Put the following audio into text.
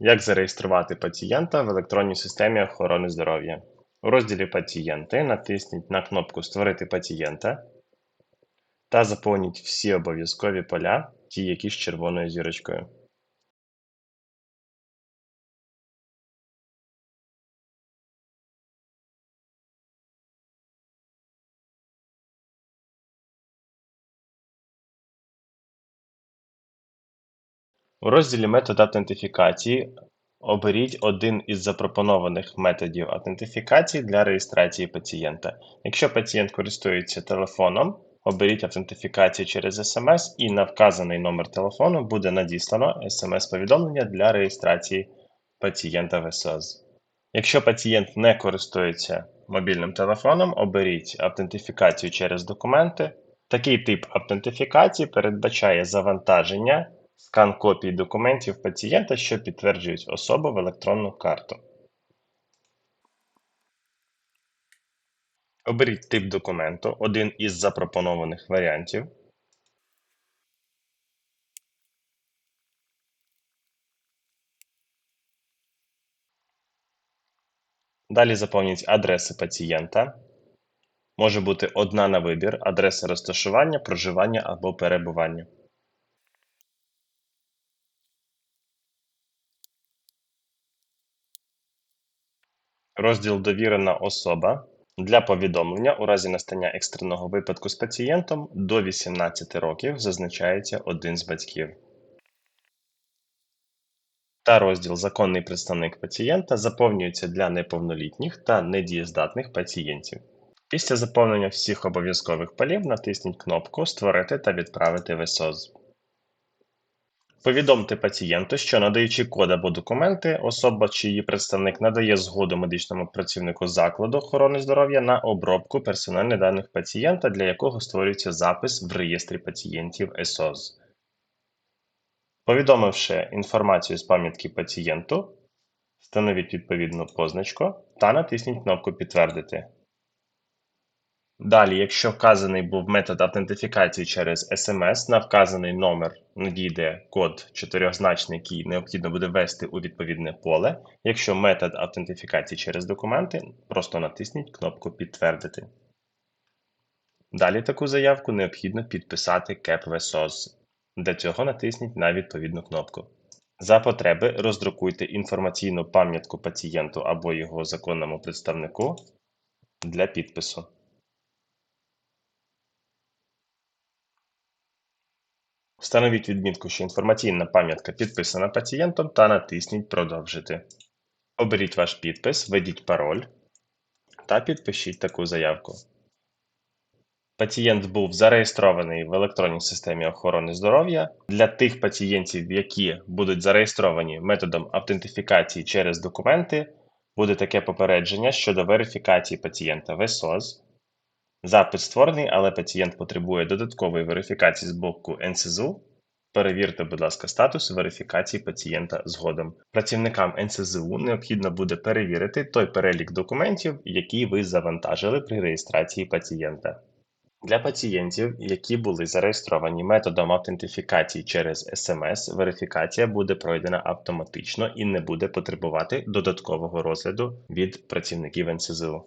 Як зареєструвати пацієнта в електронній системі охорони здоров'я? У розділі Пацієнти натисніть на кнопку Створити пацієнта та заповніть всі обов'язкові поля, ті, які з червоною зірочкою. У розділі Метод автентифікації оберіть один із запропонованих методів автентифікації для реєстрації пацієнта. Якщо пацієнт користується телефоном, оберіть автентифікацію через SMS і на вказаний номер телефону буде надіслано SMS-повідомлення для реєстрації пацієнта в СОЗ. Якщо пацієнт не користується мобільним телефоном, оберіть автентифікацію через документи. Такий тип автентифікації передбачає завантаження скан копій документів пацієнта, що підтверджують особу в електронну карту. Оберіть тип документу, один із запропонованих варіантів. Далі заповніть адреси пацієнта. Може бути одна на вибір, адреса розташування, проживання або перебування. Розділ Довірена особа для повідомлення у разі настання екстреного випадку з пацієнтом до 18 років зазначається один з батьків. Та розділ Законний представник пацієнта заповнюється для неповнолітніх та недієздатних пацієнтів. Після заповнення всіх обов'язкових полів натисніть кнопку Створити та відправити в. Повідомте пацієнту, що надаючи код або документи, особа чи її представник надає згоду медичному працівнику закладу охорони здоров'я на обробку персональних даних пацієнта, для якого створюється запис в реєстрі пацієнтів ЕСОЗ. Повідомивши інформацію з пам'ятки пацієнту, встановіть відповідну позначку та натисніть кнопку Підтвердити. Далі, якщо вказаний був метод автентифікації через SMS, на вказаний номер надійде код чотирьохзначний, який необхідно буде ввести у відповідне поле. Якщо метод автентифікації через документи, просто натисніть кнопку Підтвердити. Далі таку заявку необхідно підписати CAP-VSOS. Для цього натисніть на відповідну кнопку. За потреби роздрукуйте інформаційну пам'ятку пацієнту або його законному представнику для підпису. Встановіть відмітку, що інформаційна пам'ятка підписана пацієнтом та натисніть Продовжити. Оберіть ваш підпис, введіть пароль та підпишіть таку заявку. Пацієнт був зареєстрований в електронній системі охорони здоров'я. Для тих пацієнтів, які будуть зареєстровані методом автентифікації через документи, буде таке попередження щодо верифікації пацієнта в ЕСОЗ. Запит створений, але пацієнт потребує додаткової верифікації з боку НСЗУ. Перевірте, будь ласка, статус верифікації пацієнта згодом. Працівникам НСЗУ необхідно буде перевірити той перелік документів, які ви завантажили при реєстрації пацієнта. Для пацієнтів, які були зареєстровані методом автентифікації через SMS, верифікація буде пройдена автоматично і не буде потребувати додаткового розгляду від працівників НСЗУ.